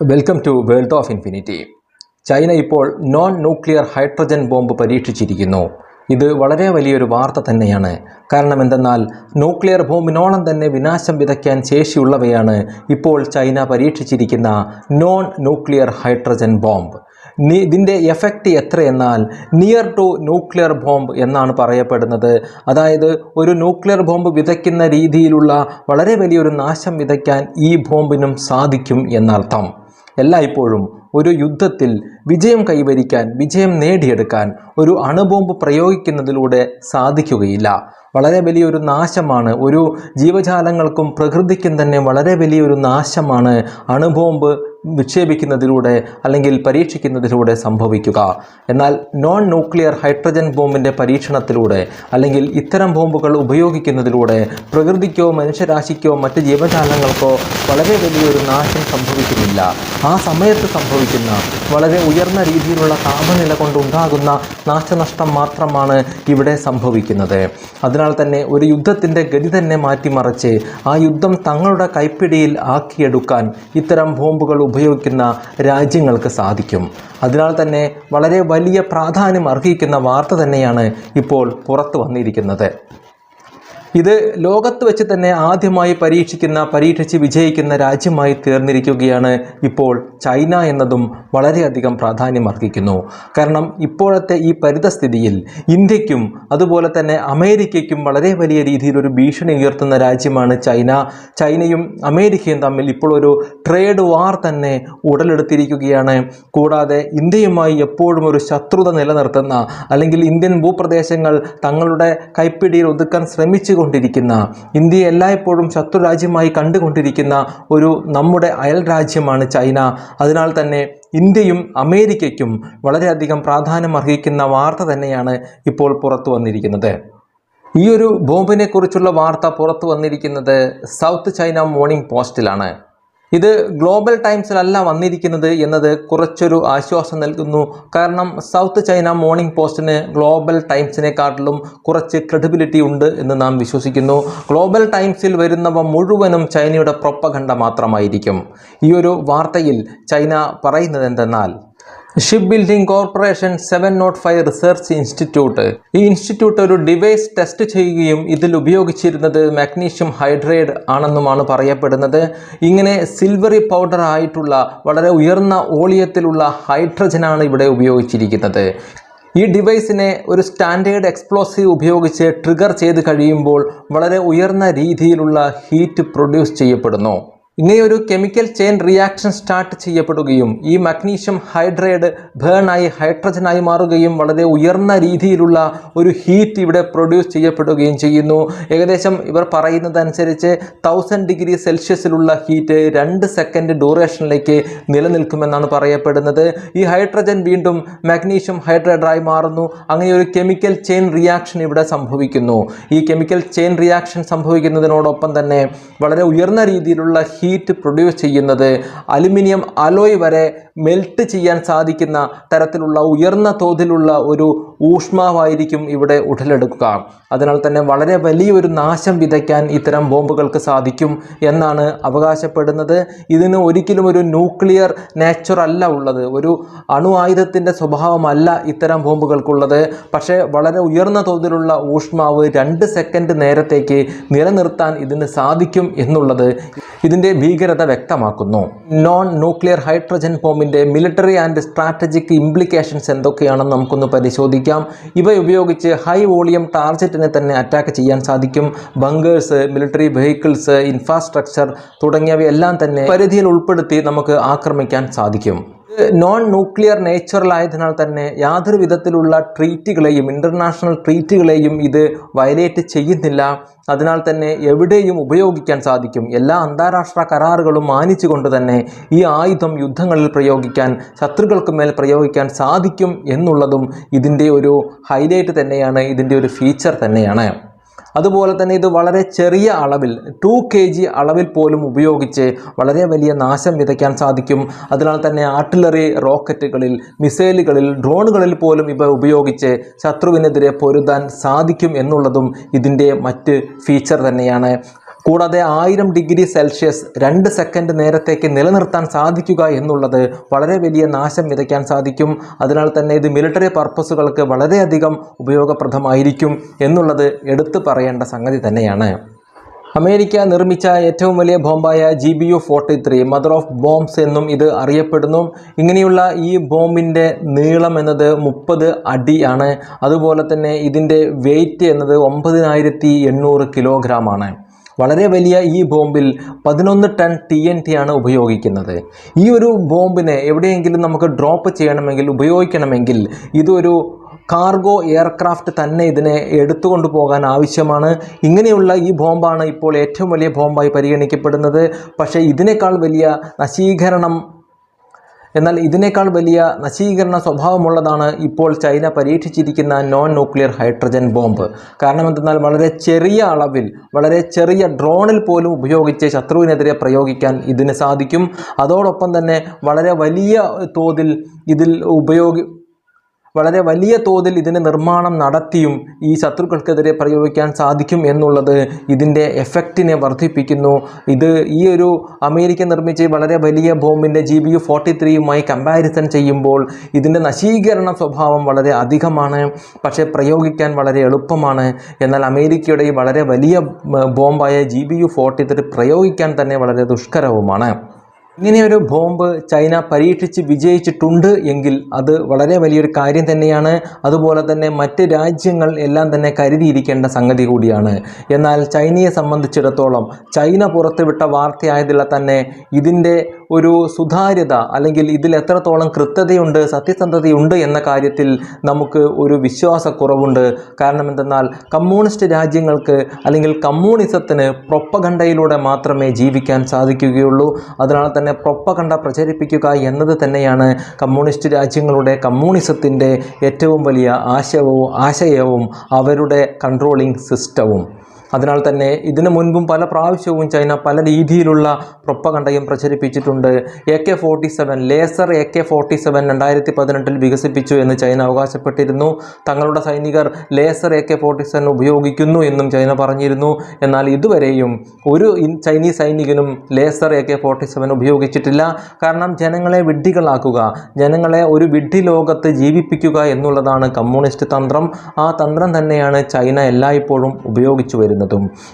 Welcome to world of infinity China ഇപ്പോൾ non nuclear hydrogen bomb പരീക്ഷിച്ചിരിക്കുന്നു. ഇത് വളരെ വലിയൊരു വാർത്ത തന്നെയാണ്. കാരണം എന്തെന്നാൽ ന്യൂക്ലിയർ ബോംബിനോളം തന്നെ വിനാശം വിതയ്ക്കാൻ ശേഷിയുള്ളവയാണ് ഇപ്പോൾ ചൈന പരീക്ഷിച്ചിരിക്കുന്ന നോൺ ന്യൂക്ലിയർ ഹൈഡ്രജൻ ബോംബ് ഇതിന്റെ എഫക്റ്റ് എത്രയെന്നാൽ നിയർ ടു ന്യൂക്ലിയർ ബോംബ് എന്നാണ് പറയപ്പെടുന്നത്. അതായത് ഒരു ന്യൂക്ലിയർ ബോംബ് വിതയ്ക്കുന്ന രീതിയിലുള്ള വളരെ വലിയൊരു നാശം വിതയ്ക്കാൻ ഈ ബോംബിനും സാധിക്കും എന്നർത്ഥം. എല്ലായ്പ്പോഴും ഒരു യുദ്ധത്തിൽ വിജയം കൈവരിക്കാൻ വിജയം നേടിയെടുക്കാൻ ഒരു അണുബോംബ് പ്രയോഗിക്കുന്നതിലൂടെ സാധിക്കുകയില്ല. വളരെ വലിയൊരു നാശമാണ്. ഒരു ജീവജാലങ്ങൾക്കും പ്രകൃതിക്കും തന്നെ വളരെ വലിയൊരു നാശമാണ് അണുബോംബ് വിക്ഷേപിക്കുന്നതിലൂടെ അല്ലെങ്കിൽ പരീക്ഷിക്കുന്നതിലൂടെ സംഭവിക്കുക. എന്നാൽ നോൺ ന്യൂക്ലിയർ ഹൈഡ്രജൻ ബോംബിന്റെ പരീക്ഷണത്തിലൂടെ അല്ലെങ്കിൽ ഇത്തരം ബോംബുകൾ ഉപയോഗിക്കുന്നതിലൂടെ പ്രകൃതിക്കോ മനുഷ്യരാശിക്കോ മറ്റ് ജീവജാലങ്ങൾക്കോ വളരെ വലിയൊരു നാശം സംഭവിക്കുന്നില്ല. ആ സമയത്ത് സംഭവിക്കുന്ന വളരെ ഉയർന്ന രീതിയിലുള്ള താപനില കൊണ്ടുണ്ടാകുന്ന നാശനഷ്ടം മാത്രമാണ് ഇവിടെ സംഭവിക്കുന്നത്. അതിനാൽ തന്നെ ഒരു യുദ്ധത്തിന്റെ ഗതി തന്നെ മാറ്റിമറിച്ച് ആ യുദ്ധം തങ്ങളുടെ കൈപ്പിടിയിൽ ആക്കിയെടുക്കാൻ ഇത്തരം ബോംബുകൾ ഉപയോഗിക്കുന്ന രാജ്യങ്ങൾക്ക് സാധിക്കും. അതിനാൽ തന്നെ വളരെ വലിയ പ്രാധാന്യം അർഹിക്കുന്ന വാർത്ത തന്നെയാണ് ഇപ്പോൾ പുറത്തു വന്നിരിക്കുന്നത്. ഇത് ലോകത്ത് വെച്ച് തന്നെ ആദ്യമായി പരീക്ഷിക്കുന്ന പരീക്ഷിച്ച് വിജയിക്കുന്ന രാജ്യമായി തീർന്നിരിക്കുകയാണ് ഇപ്പോൾ ചൈന എന്നതും വളരെയധികം പ്രാധാന്യം അർഹിക്കുന്നു. കാരണം ഇപ്പോഴത്തെ ഈ പരിതസ്ഥിതിയിൽ ഇന്ത്യക്കും അതുപോലെ തന്നെ അമേരിക്കയ്ക്കും വളരെ വലിയ രീതിയിലൊരു ഭീഷണി ഉയർത്തുന്ന രാജ്യമാണ് ചൈന. ചൈനയും അമേരിക്കയും തമ്മിൽ ഇപ്പോൾ ഒരു ട്രേഡ് വാർ തന്നെ ഉടലെടുത്തിരിക്കുകയാണ്. കൂടാതെ ഇന്ത്യയുമായി എപ്പോഴും ഒരു ശത്രുത നിലനിർത്തുന്ന അല്ലെങ്കിൽ ഇന്ത്യൻ ഭൂപ്രദേശങ്ങൾ തങ്ങളുടെ കൈപ്പിടിയിൽ ഒതുക്കാൻ ശ്രമിച്ചു കൊണ്ടിരിക്കുന്ന ഇന്ത്യയെ എല്ലായ്പ്പോഴും ശത്രു രാജ്യമായി കണ്ടുകൊണ്ടിരിക്കുന്ന ഒരു നമ്മുടെ അയൽ രാജ്യമാണ് ചൈന. അതിനാൽ തന്നെ ഇന്ത്യയും അമേരിക്കയ്ക്കും വളരെയധികം പ്രാധാന്യം അർഹിക്കുന്ന വാർത്ത തന്നെയാണ് ഇപ്പോൾ പുറത്തു വന്നിരിക്കുന്നത്. ഈ ഒരു ബോംബിനെക്കുറിച്ചുള്ള വാർത്ത പുറത്തു വന്നിരിക്കുന്നത് സൗത്ത് ചൈന മോർണിംഗ് പോസ്റ്റിലാണ്. ഇത് ഗ്ലോബൽ ടൈംസിലല്ല വന്നിരിക്കുന്നത് എന്നത് കുറച്ചൊരു ആശ്വാസം നൽകുന്നു. കാരണം സൗത്ത് ചൈന മോർണിംഗ് പോസ്റ്റിന് ഗ്ലോബൽ ടൈംസിനെക്കാട്ടിലും കുറച്ച് ക്രെഡിബിലിറ്റി ഉണ്ട് എന്ന് നാം വിശ്വസിക്കുന്നു. ഗ്ലോബൽ ടൈംസിൽ വരുന്നവ മുഴുവനും ചൈനയുടെ പ്രൊപ്പഗണ്ട മാത്രമായിരിക്കും. ഈ ഒരു വാർത്തയിൽ ചൈന പറയുന്നത് എന്തെന്നാൽ ship building corporation seven nought five research institute ഈ ഇൻസ്റ്റിറ്റ്യൂട്ട് ഒരു ഡിവൈസ് ടെസ്റ്റ് ചെയ്യുകയും ഇതിൽ ഉപയോഗിച്ചിരുന്നത് മാഗ്നീഷ്യം ഹൈഡ്രേഡ് ആണെന്നുമാണ് പറയപ്പെടുന്നത്. ഇങ്ങനെ സിൽവറി പൗഡർ ആയിട്ടുള്ള വളരെ ഉയർന്ന ഓളിയത്തിലുള്ള ഹൈഡ്രജനാണ് ഇവിടെ ഉപയോഗിച്ചിരിക്കുന്നത്. ഈ ഡിവൈസിനെ ഒരു സ്റ്റാൻഡേർഡ് എക്സ്പ്ലോസീവ് ഉപയോഗിച്ച് ട്രിഗർ ചെയ്ത് കഴിയുമ്പോൾ വളരെ ഉയർന്ന രീതിയിലുള്ള ഹീറ്റ് പ്രൊഡ്യൂസ് ചെയ്യപ്പെടുന്നു. ഇങ്ങനെയൊരു കെമിക്കൽ ചെയിൻ റിയാക്ഷൻ സ്റ്റാർട്ട് ചെയ്യപ്പെടുകയും ഈ മഗ്നീഷ്യം ഹൈഡ്രേഡ് ബേണായി ഹൈഡ്രജനായി മാറുകയും വളരെ ഉയർന്ന രീതിയിലുള്ള ഒരു ഹീറ്റ് ഇവിടെ പ്രൊഡ്യൂസ് ചെയ്യപ്പെടുകയും ചെയ്യുന്നു. ഏകദേശം ഇവർ പറയുന്നതനുസരിച്ച് തൗസൻഡ് ഡിഗ്രി സെൽഷ്യസിലുള്ള ഹീറ്റ് രണ്ട് സെക്കൻഡ് ഡ്യൂറേഷനിലേക്ക് നിലനിൽക്കുമെന്നാണ് പറയപ്പെടുന്നത്. ഈ ഹൈഡ്രജൻ വീണ്ടും മഗ്നീഷ്യം ഹൈഡ്രേഡായി മാറുന്നു. അങ്ങനെ ഒരു കെമിക്കൽ ചെയിൻ റിയാക്ഷൻ ഇവിടെ സംഭവിക്കുന്നു. ഈ കെമിക്കൽ ചെയിൻ റിയാക്ഷൻ സംഭവിക്കുന്നതിനോടൊപ്പം തന്നെ വളരെ ഉയർന്ന രീതിയിലുള്ള ഹീറ്റ് പ്രൊഡ്യൂസ് ചെയ്യുന്നത് അലുമിനിയം അലോയ് വരെ മെൽറ്റ് ചെയ്യാൻ സാധിക്കുന്ന തരത്തിലുള്ള ഉയർന്ന തോതിലുള്ള ഒരു ഊഷ്മാവായിരിക്കും ഇവിടെ ഉടലെടുക്കുക. അതിനാൽ തന്നെ വളരെ വലിയൊരു നാശം വിതയ്ക്കാൻ ഇത്തരം ബോംബുകൾക്ക് സാധിക്കും എന്നാണ് അവകാശപ്പെടുന്നത്. ഇതിന് ഒരിക്കലും ഒരു ന്യൂക്ലിയർ നേച്ചർ അല്ല ഉള്ളത്. ഒരു അണു ആയുധത്തിന്റെ സ്വഭാവമല്ല ഇത്തരം ബോംബുകൾക്കുള്ളത്. പക്ഷേ വളരെ ഉയർന്ന തോതിലുള്ള ഊഷ്മാവ് രണ്ട് സെക്കൻഡ് നേരത്തേക്ക് നിലനിർത്താൻ ഇതിന് സാധിക്കും എന്നുള്ളത് ഇതിന്റെ ഭീകരത വ്യക്തമാക്കുന്നു. നോൺ ന്യൂക്ലിയർ ഹൈഡ്രജൻ ബോംബിന്റെ മിലിറ്ററി ആൻഡ് സ്ട്രാറ്റജിക് ഇംപ്ലിക്കേഷൻസ് എന്തൊക്കെയാണെന്ന് നമുക്കൊന്ന് പരിശോധിക്കാം. ഇവ ഉപയോഗിച്ച് ഹൈ വോളിയം ടാർജറ്റിനെ തന്നെ അറ്റാക്ക് ചെയ്യാൻ സാധിക്കും. ബങ്കേഴ്സ് മിലിറ്ററി വെഹിക്കിൾസ് ഇൻഫ്രാസ്ട്രക്ചർ തുടങ്ങിയവയെല്ലാം തന്നെ പരിധിയിൽ ഉൾപ്പെടുത്തി നമുക്ക് ആക്രമിക്കാൻ സാധിക്കും. നോൺ ന്യൂക്ലിയർ നേച്ചറലായതിനാൽ തന്നെ യാതൊരു വിധത്തിലുള്ള ട്രീറ്റുകളെയും ഇന്റർനാഷണൽ ട്രീറ്റുകളെയും ഇത് വയലേറ്റ് ചെയ്യുന്നില്ല. അതിനാൽ തന്നെ എവിടെയും ഉപയോഗിക്കാൻ സാധിക്കും. എല്ലാ അന്താരാഷ്ട്ര കരാറുകളും മാനിച്ചുകൊണ്ട് തന്നെ ഈ ആയുധം യുദ്ധങ്ങളിൽ പ്രയോഗിക്കാൻ ശത്രുക്കൾക്ക് മേൽ പ്രയോഗിക്കാൻ സാധിക്കും എന്നുള്ളതും ഇതിന്റെ ഒരു ഹൈലൈറ്റ് തന്നെയാണ് ഇതിന്റെ ഒരു ഫീച്ചർ തന്നെയാണ്. അതുപോലെ തന്നെ ഇത് വളരെ ചെറിയ അളവിൽ ടു കെ ജി അളവിൽ പോലും ഉപയോഗിച്ച് വളരെ വലിയ നാശം വിതയ്ക്കാൻ സാധിക്കും. അതിനാൽ തന്നെ ആർട്ടിലറി റോക്കറ്റുകളിൽ മിസൈലുകളിൽ ഡ്രോണുകളിൽ പോലും ഇവ ഉപയോഗിച്ച് ശത്രുവിനെതിരെ പൊരുതാൻ സാധിക്കും എന്നുള്ളതും ഇതിന്റെ മറ്റ് ഫീച്ചർ തന്നെയാണ്. കൂടാതെ ആയിരം ഡിഗ്രി സെൽഷ്യസ് രണ്ട് സെക്കൻഡ് നേരത്തേക്ക് നിലനിർത്താൻ സാധിക്കുക എന്നുള്ളത് വളരെ വലിയ നാശം വിതയ്ക്കാൻ സാധിക്കും. അതിനാൽ തന്നെ ഇത് മിലിറ്ററി പർപ്പസുകൾക്ക് വളരെയധികം ഉപയോഗപ്രദമായിരിക്കും എന്നുള്ളത് എടുത്തു പറയേണ്ട സംഗതി തന്നെയാണ്. അമേരിക്ക നിർമ്മിച്ച ഏറ്റവും വലിയ ബോംബായ G B U forty three mother of bombs എന്നും ഇത് അറിയപ്പെടുന്നു. ഇങ്ങനെയുള്ള ഈ ബോംബിന്റെ നീളം എന്നത് മുപ്പത് അടിയാണ് അതുപോലെ തന്നെ ഇതിന്റെ വെയിറ്റ് എന്നത് ഒമ്പതിനായിരത്തി എണ്ണൂറ് കിലോഗ്രാമാണ് വളരെ വലിയ ഈ ബോംബിൽ പതിനൊന്ന് ടൺ ടി എൻ ടി ആണ് ഉപയോഗിക്കുന്നത്. ഈ ഒരു ബോംബിനെ എവിടെയെങ്കിലും നമുക്ക് ഡ്രോപ്പ് ചെയ്യണമെങ്കിൽ ഉപയോഗിക്കണമെങ്കിൽ ഇതൊരു കാർഗോ എയർക്രാഫ്റ്റ് തന്നെ ഇതിനെ എടുത്തുകൊണ്ട് പോകാൻ ആവശ്യമാണ്. ഇങ്ങനെയുള്ള ഈ ബോംബാണ് ഇപ്പോൾ ഏറ്റവും വലിയ ബോംബായി പരിഗണിക്കപ്പെടുന്നത്. പക്ഷേ ഇതിനേക്കാൾ വലിയ നശീകരണം എന്നാൽ ഇതിനേക്കാൾ വലിയ നശീകരണ സ്വഭാവമുള്ളതാണ് ഇപ്പോൾ ചൈന പരീക്ഷിച്ചിരിക്കുന്ന നോൺ ന്യൂക്ലിയർ ഹൈഡ്രജൻ ബോംബ് കാരണം എന്തെന്നാൽ വളരെ ചെറിയ അളവിൽ വളരെ ചെറിയ ഡ്രോണിൽ പോലും ഉപയോഗിച്ച് ശത്രുവിനെതിരെ പ്രയോഗിക്കാൻ ഇതിന് സാധിക്കും. അതോടൊപ്പം തന്നെ വളരെ വലിയ തോതിൽ ഇതിൽ ഉപയോഗി വളരെ വലിയ തോതിൽ ഇതിന്റെ നിർമ്മാണം നടത്തിയും ഈ ശത്രുക്കൾക്കെതിരെ പ്രയോഗിക്കാൻ സാധിക്കും എന്നുള്ളത് ഇതിന്റെ എഫക്റ്റിനെ വർദ്ധിപ്പിക്കുന്നു. ഇത് ഈ ഒരു അമേരിക്ക നിർമ്മിച്ച വളരെ വലിയ ബോംബിന്റെ ജി ബി യു ഫോർട്ടി ത്രീയുമായി കമ്പാരിസൺ ചെയ്യുമ്പോൾ ഇതിന്റെ നശീകരണ സ്വഭാവം വളരെ അധികമാണ്. പക്ഷേ പ്രയോഗിക്കാൻ വളരെ എളുപ്പമാണ്. എന്നാൽ അമേരിക്കയുടെ ഈ വളരെ വലിയ ബോംബായ G B U forty three പ്രയോഗിക്കാൻ തന്നെ വളരെ ദുഷ്കരവുമാണ്. ഇങ്ങനെയൊരു ബോംബ് ചൈന പരീക്ഷിച്ച് വിജയിച്ചിട്ടുണ്ട് എങ്കിൽ അത് വളരെ വലിയൊരു കാര്യം തന്നെയാണ്. അതുപോലെ തന്നെ മറ്റ് രാജ്യങ്ങൾ എല്ലാം തന്നെ കരുതിയിരിക്കേണ്ട സംഗതി കൂടിയാണ്. എന്നാൽ ചൈനയെ സംബന്ധിച്ചിടത്തോളം ചൈന പുറത്തുവിട്ട വാർത്തയായതിൽ തന്നെ ഇതിന്റെ ഒരു സുതാര്യത അല്ലെങ്കിൽ ഇതിൽ എത്രത്തോളം കൃത്യതയുണ്ട് സത്യസന്ധതയുണ്ട് എന്ന കാര്യത്തിൽ നമുക്ക് ഒരു വിശ്വാസക്കുറവുണ്ട്. കാരണം എന്തെന്നാൽ കമ്മ്യൂണിസ്റ്റ് രാജ്യങ്ങൾക്ക് അല്ലെങ്കിൽ കമ്മ്യൂണിസത്തിന് പ്രൊപ്പഗണ്ടയിലൂടെ മാത്രമേ ജീവിക്കാൻ സാധിക്കുകയുള്ളൂ. അതിനാൽ തന്നെ പ്രൊപ്പഗണ്ട പ്രചരിപ്പിക്കുക എന്നത് തന്നെയാണ് കമ്മ്യൂണിസ്റ്റ് രാജ്യങ്ങളുടെ കമ്മ്യൂണിസത്തിന്റെ ഏറ്റവും വലിയ ആശയവും ആശയവും അവരുടെ കൺട്രോളിംഗ് സിസ്റ്റവും. അതിനാൽ തന്നെ ഇതിനു മുൻപും പല പ്രാവശ്യവും ചൈന പല രീതിയിലുള്ള പ്രൊപ്പകണ്ടയും പ്രചരിപ്പിച്ചിട്ടുണ്ട്. A K forty seven laser A K forty seven രണ്ടായിരത്തി പതിനെട്ടിൽ വികസിപ്പിച്ചു എന്ന് ചൈന അവകാശപ്പെട്ടിരുന്നു. തങ്ങളുടെ സൈനികർ laser A K forty seven ഉപയോഗിക്കുന്നു എന്നും ചൈന പറഞ്ഞിരുന്നു. എന്നാൽ ഇതുവരെയും ഒരു Chinese സൈനികനും laser A K forty seven ഉപയോഗിച്ചിട്ടില്ല. കാരണം ജനങ്ങളെ വിഡ്ഢികളാക്കുക ജനങ്ങളെ ഒരു വിഡ്ഢി ലോകത്ത് ജീവിപ്പിക്കുക എന്നുള്ളതാണ് കമ്മ്യൂണിസ്റ്റ് തന്ത്രം. ആ തന്ത്രം തന്നെയാണ് ചൈന എല്ലായ്പ്പോഴും ഉപയോഗിച്ചു വരുന്നതും.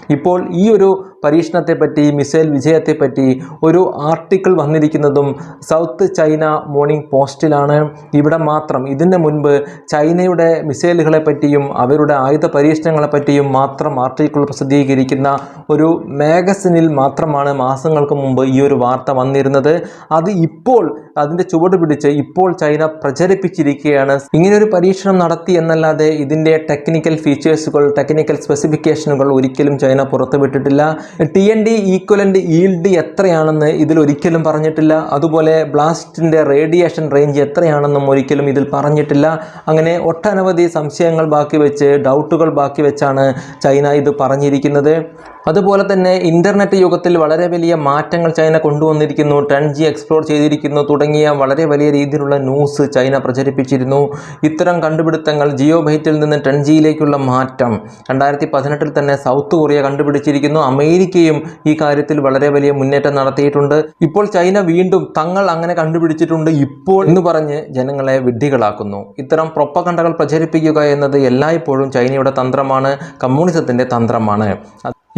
ഇപ്പോൾ ഈ ഒരു പരീക്ഷണത്തെപ്പറ്റി മിസൈൽ വിജയത്തെപ്പറ്റി ഒരു ആർട്ടിക്കിൾ വന്നിരിക്കുന്നതും സൗത്ത് ചൈന മോർണിംഗ് പോസ്റ്റിലാണ്. ഇവിടെ മാത്രം ഇതിന് മുൻപ് ചൈനയുടെ മിസൈലുകളെ പറ്റിയും അവരുടെ ആയുധ പരീക്ഷണങ്ങളെ പറ്റിയും മാത്രം ആർട്ടിക്കിൾ പ്രസിദ്ധീകരിക്കുന്ന ഒരു മാഗസിനിൽ മാത്രമാണ് മാസങ്ങൾക്ക് മുമ്പ് ഈ ഒരു വാർത്ത വന്നിരുന്നത്. അത് ഇപ്പോൾ അതിന്റെ ചുവട് പിടിച്ച് ഇപ്പോൾ ചൈന പ്രചരിപ്പിച്ചിരിക്കുകയാണ്. ഇങ്ങനെയൊരു പരീക്ഷണം നടത്തി എന്നല്ലാതെ ഇതിന്റെ ടെക്നിക്കൽ ഫീച്ചേഴ്സുകൾ ടെക്നിക്കൽ സ്പെസിഫിക്കേഷനുകൾ ഒരിക്കലും China പുറത്തുവിട്ടിട്ടില്ല. T N T equivalent yield എത്രയാണെന്ന് ഇതിൽ ഒരിക്കലും പറഞ്ഞിട്ടില്ല. അതുപോലെ ബ്ലാസ്റ്റിന്റെ റേഡിയേഷൻ റേഞ്ച് എത്രയാണെന്നും ഒരിക്കലും ഇതിൽ പറഞ്ഞിട്ടില്ല. അങ്ങനെ ഒട്ടനവധി സംശയങ്ങൾ ബാക്കി വെച്ച് ഡൗട്ടുകൾ ബാക്കി വെച്ചാണ് ചൈന ഇത് പറഞ്ഞിരിക്കുന്നത്. അതുപോലെ തന്നെ ഇന്റർനെറ്റ് യുഗത്തിൽ വളരെ വലിയ മാറ്റങ്ങൾ ചൈന കൊണ്ടുവന്നിരിക്കുന്നു. ടെൻ ജി എക്സ്പ്ലോർ ചെയ്തിരിക്കുന്നു. തുടങ്ങിയ വളരെ വലിയ രീതിയിലുള്ള ന്യൂസ് ചൈന പ്രചരിപ്പിച്ചിരുന്നു. ഇത്തരം കണ്ടുപിടുത്തങ്ങൾ ജിയോ ബൈറ്റിൽ നിന്ന് ടെൻ ജിയിലേക്കുള്ള മാറ്റം രണ്ടായിരത്തി പതിനെട്ടിൽ തന്നെ സൗത്ത് കൊറിയ കണ്ടുപിടിച്ചിരിക്കുന്നു. അമേരിക്കയും ഈ കാര്യത്തിൽ വളരെ വലിയ മുന്നേറ്റം നടത്തിയിട്ടുണ്ട്. ഇപ്പോൾ ചൈന വീണ്ടും തങ്ങൾ അങ്ങനെ കണ്ടുപിടിച്ചിട്ടുണ്ട്. ഇപ്പോൾ എന്ന് പറഞ്ഞ് ജനങ്ങളെ വിഡ്ഢികളാക്കുന്നു. ഇത്തരം പ്രൊപ്പകണ്ടകൾ പ്രചരിപ്പിക്കുക എന്നത് എല്ലായ്പ്പോഴും ചൈനയുടെ തന്ത്രമാണ്. കമ്മ്യൂണിസത്തിന്റെ തന്ത്രമാണ്.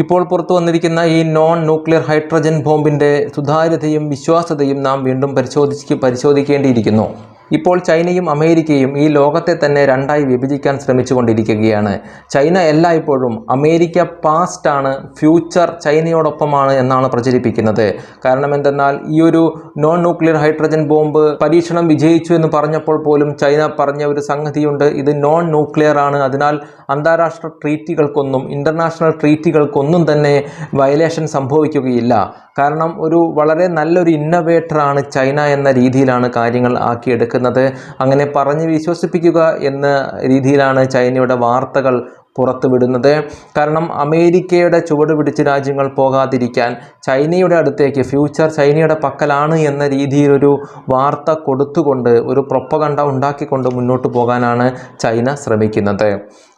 ഇപ്പോൾ പുറത്തു വന്നിരിക്കുന്ന ഈ നോൺ ന്യൂക്ലിയർ ഹൈഡ്രജൻ ബോംബിന്റെ സുതാര്യതയും വിശ്വാസ്യതയും നാം വീണ്ടും പരിശോധിച്ച് പരിശോധിക്കേണ്ടിയിരിക്കുന്നു. ഇപ്പോൾ ചൈനയും അമേരിക്കയും ഈ ലോകത്തെ തന്നെ രണ്ടായി വിഭജിക്കാൻ ശ്രമിച്ചുകൊണ്ടിരിക്കുകയാണ്. ചൈന എല്ലായ്പ്പോഴും അമേരിക്ക പാസ്റ്റ് ആണ് ഫ്യൂച്ചർ ചൈനയോടൊപ്പമാണ് എന്നാണ് പ്രചരിപ്പിക്കുന്നത്. കാരണം എന്തെന്നാൽ ഈ ഒരു നോൺ ന്യൂക്ലിയർ ഹൈഡ്രജൻ ബോംബ് പരീക്ഷണം വിജയിച്ചു എന്ന് പറഞ്ഞപ്പോൾ പോലും ചൈന പറഞ്ഞ ഒരു സംഗതിയുണ്ട്. ഇത് നോൺ ന്യൂക്ലിയർ ആണ്. അതിനാൽ അന്താരാഷ്ട്ര ട്രീറ്റികൾക്കൊന്നും ഇന്റർനാഷണൽ ട്രീറ്റികൾക്കൊന്നും തന്നെ വയലേഷൻ സംഭവിക്കുകയില്ല. കാരണം ഒരു വളരെ നല്ലൊരു ഇന്നവേറ്ററാണ് ചൈന എന്ന രീതിയിലാണ് കാര്യങ്ങൾ ആക്കിയെടുക്കുന്നത്. അങ്ങനെ പറഞ്ഞ് വിശ്വസിപ്പിക്കുക എന്ന രീതിയിലാണ് ചൈനയുടെ വാർത്തകൾ പുറത്തുവിടുന്നത്. കാരണം അമേരിക്കയുടെ ചുവട് പിടിച്ച് രാജ്യങ്ങൾ പോകാതിരിക്കാൻ ചൈനയുടെ അടുത്തേക്ക് ഫ്യൂച്ചർ ചൈനയുടെ പക്കലാണ് എന്ന രീതിയിലൊരു വാർത്ത കൊടുത്തുകൊണ്ട് ഒരു പ്രൊപ്പകണ്ട ഉണ്ടാക്കിക്കൊണ്ട് മുന്നോട്ട് പോകാനാണ് ചൈന ശ്രമിക്കുന്നത്.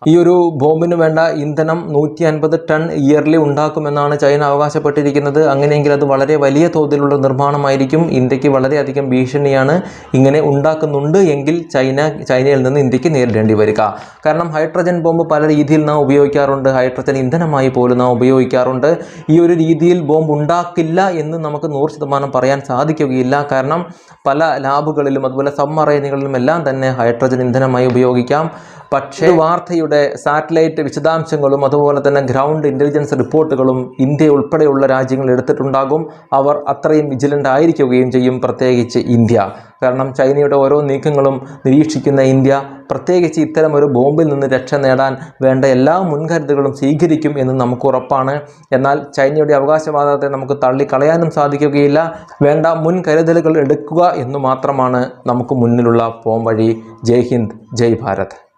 ഈ ഒരു ബോംബിന് വേണ്ട ഇന്ധനം നൂറ്റി അൻപത് ടൺ ഇയർലി ഉണ്ടാക്കുമെന്നാണ് ചൈന അവകാശപ്പെട്ടിരിക്കുന്നത്. അങ്ങനെയെങ്കിൽ അത് വളരെ വലിയ തോതിലുള്ള നിർമ്മാണമായിരിക്കും. ഇന്ത്യയ്ക്ക് വളരെയധികം ഭീഷണിയാണ് ഇങ്ങനെ ഉണ്ടാക്കുന്നുണ്ട് എങ്കിൽ ചൈന ചൈനയിൽ നിന്ന് ഇന്ത്യയ്ക്ക് നേരിടേണ്ടി വരിക. കാരണം ഹൈഡ്രജൻ ബോംബ് പല രീതിയിൽ നാം ഉപയോഗിക്കാറുണ്ട്. ഹൈഡ്രജൻ ഇന്ധനമായി പോലും നാം ഉപയോഗിക്കാറുണ്ട്. ഈ ഒരു രീതിയിൽ ബോംബ് ഉണ്ടാക്കില്ല എന്ന് നമുക്ക് നൂറ് ശതമാനം പറയാൻ സാധിക്കുകയില്ല. കാരണം പല ലാബുകളിലും അതുപോലെ സബ്മറൈനുകളിലും എല്ലാം തന്നെ ഹൈഡ്രജൻ ഇന്ധനമായി ഉപയോഗിക്കാം. പക്ഷേ വാർത്തയുടെ സാറ്റലൈറ്റ് വിശദാംശങ്ങളും അതുപോലെ തന്നെ ഗ്രൗണ്ട് ഇന്റലിജൻസ് റിപ്പോർട്ടുകളും ഇന്ത്യ ഉൾപ്പെടെയുള്ള രാജ്യങ്ങൾ എടുത്തിട്ടുണ്ടാകും. അവർ അത്രയും വിജിലന്റ് ആയിരിക്കുകയും ചെയ്യും പ്രത്യേകിച്ച് ഇന്ത്യ. കാരണം ചൈനയുടെ ഓരോ നീക്കങ്ങളും നിരീക്ഷിക്കുന്ന ഇന്ത്യ പ്രത്യേകിച്ച് ഇത്തരം ഒരു ബോംബിൽ നിന്ന് രക്ഷ നേടാൻ വേണ്ട എല്ലാ മുൻകരുതലുകളും സ്വീകരിക്കും എന്ന് നമുക്ക് ഉറപ്പാണ്. എന്നാൽ ചൈനയുടെ അവകാശവാദത്തെ നമുക്ക് തള്ളിക്കളയാനും സാധിക്കുകയില്ല. വേണ്ട മുൻകരുതലുകൾ എടുക്കുക എന്ന് മാത്രമാണ് നമുക്ക് മുന്നിലുള്ള പോംവഴി. ജയ് ഹിന്ദ് ജയ് ഭാരത്.